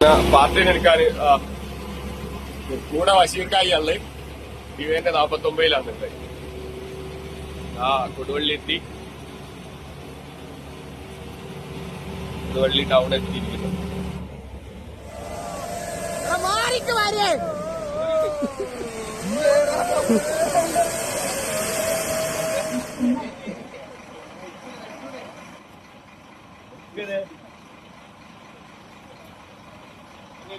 പാർട്ടിന് എടുക്കാൻ കൂടെ വശീർക്കായി അള്ളി ഇവന്റെ നാപ്പത്തി ഒമ്പതിലാണ് ആ കൊടുവള്ളി എത്തി കൊടുവള്ളി ടൗൺ എത്തിയിരിക്കുന്നു. മാറിക്ക് വാര്.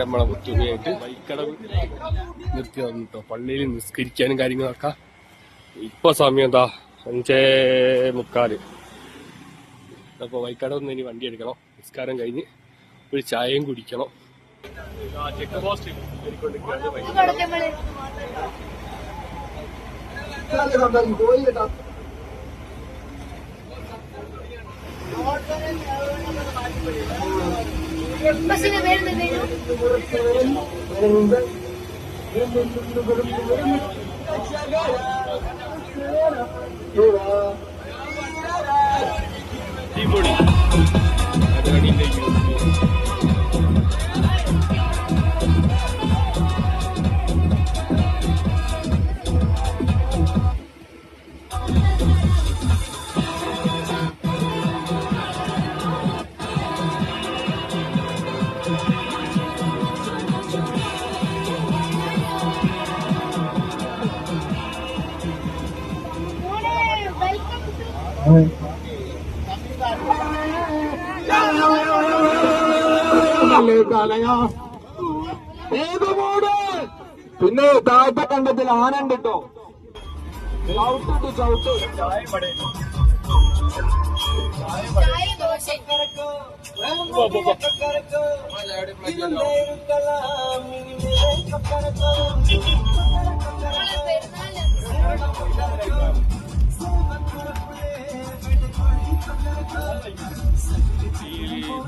നമ്മളെ ഒത്തുകയായിട്ട് വൈക്കടവ് നിർത്തി തന്നു കേട്ടോ പള്ളിയിൽ നിസ്കരിക്കാനും കാര്യങ്ങളൊക്കെ. ഇപ്പൊ സമയം എന്താ? അഞ്ചേ മുക്കാൽ. അപ്പോൾ വൈക്കടവ് നിന്ന് ഇനി വണ്ടി എടുക്കണം. നിസ്കാരം കഴിഞ്ഞ് ഒരു ചായയും കുടിക്കണം. ചെക്ക് പോസ്റ്റ് കയറിക്കൊണ്ടിരിക്കുകയാണ് Pásame verde, negro. പിന്നെ താഴത്തെ കണ്ടത്തിൽ ആനണ്ട് കേട്ടോ ചവിട്ടിട്ട് ചവിട്ട് ചായ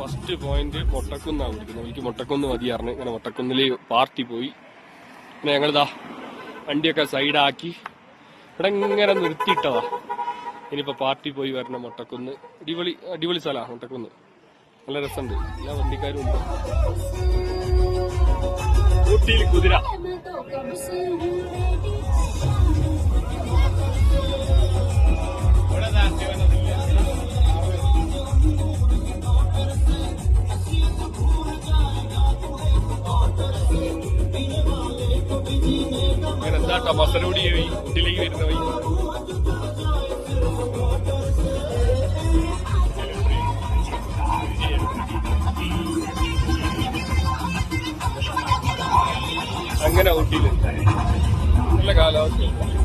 ഫസ്റ്റ് പോയിന്റ് മൊട്ടക്കുന്നാണ് വിളിക്കുന്നത്. എനിക്ക് മൊട്ടക്കുന്ന് മതിയായിരുന്നു ഇങ്ങനെ മൊട്ടക്കുന്നിൽ പാർട്ടി പോയി. പിന്നെ ഞങ്ങളിതാ വണ്ടിയൊക്കെ സൈഡാക്കി. ഇവിടെ ഇങ്ങനെ നിർത്തിയിട്ടതാ. ഇനിയിപ്പോ പാർട്ടി പോയി വരണം മൊട്ടക്കുന്ന്. അടിപൊളി അടിപൊളി സ്ഥലമാണ് മൊട്ടക്കുന്ന്. നല്ല രസമുണ്ട്. എല്ലാ വണ്ടിക്കാരും ഉണ്ട്. ഊട്ടിയിൽ കുതിര. അങ്ങനെ മസനോടി വഴി ഊട്ടിയിലേക്ക് വരുന്ന വഴി. അങ്ങനെ ഊട്ടിയിൽ നല്ല കാലാവസ്ഥ.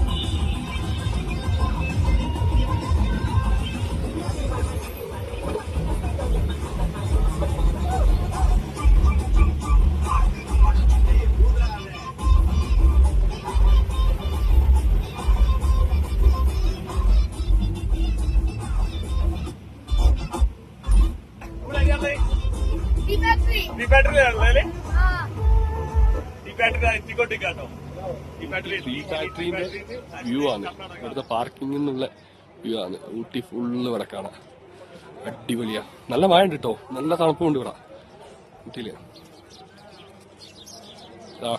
ഫാക്ടറി ആ. ഈ ബാറ്ററി എത്തിക്കൊണ്ടിരിക്കാട്ടോ. ഈ ഫാക്ടറിന്റെ വ്യൂ ആണ്. ഇവിടുത്തെ പാർക്കിംഗിൽ നിന്നുള്ള വ്യൂ ആണ്. ഊട്ടി ഫുള്ള് ഇവിടെ കാണാം. അടിപൊളിയാ. നല്ല മഴ ഉണ്ട് കേട്ടോ നല്ല തണുപ്പുണ്ട് ഇവിടെ. ഊട്ടിയിൽ. ഇതാ.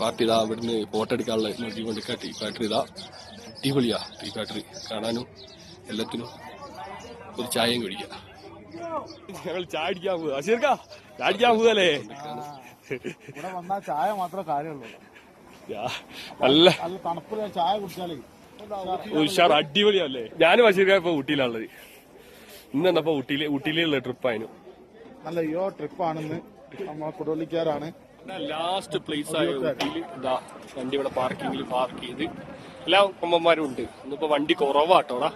പാർട്ടി ഇതാ ഇവിടുന്ന് ഫോട്ടോ എടുക്കാനുള്ള നോക്കിക്കൊണ്ടിരിക്കുക ടീ ഫാക്ടറി ഇതാ. അടിപൊളിയാ ടീ ഫാക്ടറി കാണാനും എല്ലാത്തിനും ഒരു ചായയും കുടിക്കാം. ഞങ്ങൾ ചായ അടിക്കാൻ പോകുക അശീർക്ക ചായ അടിക്കാൻ പോവല്ലേ ഇവിടെ വന്നാൽ ചായ മാത്രമേ കാര്യമുള്ളൂ. നല്ല നല്ല തണുപ്പിൽ ചായ കുടിച്ചാലേ ഉഷാർ അടിപൊളിയല്ലേ ഞാനും ബഷീർക്ക ഇപ്പൊ ഊട്ടിയിലുള്ളത് ഇന്ന് എന്നപ്പോ ഊട്ടിയിലെ ഊട്ടിയിലുള്ള ട്രിപ്പായിരുന്നു നല്ല യോ ട്രിപ്പാണെന്ന് നമ്മളെ കുടവള്ളിക്കാരാണ് ലാസ്റ്റ് പ്ലേസ് ആയ ഊട്ടിയിൽ ഇതാ വണ്ടി ഇവിടെ പാർക്കിങ്ങിൽ പാർക്ക് ചെയ്ത് എല്ലാ കൊമ്പന്മാരും ഉണ്ട്. ഇന്നിപ്പോ വണ്ടി കുറവാട്ടോടാ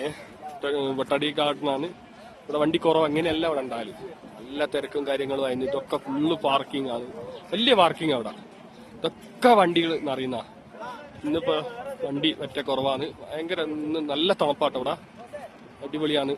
ഏഹ് വെട്ടടിക്കാട്ടിനാണ് ഇവിടെ വണ്ടി കുറവ് അങ്ങനെയല്ല ഇവിടെ ഉണ്ടായാലും നല്ല തിരക്കും കാര്യങ്ങളും ആയിരുന്നു ഇതൊക്കെ ഫുള്ള് പാർക്കിംഗ് ആണ്. വലിയ പാർക്കിംഗ് അവിടെ. ഇതൊക്കെ വണ്ടികൾ നിറയുന്ന. ഇന്നിപ്പോ വണ്ടി മറ്റേ കുറവാണ്. ഭയങ്കര നല്ല തണുപ്പാട്ടോ അടിപൊളിയാണ്.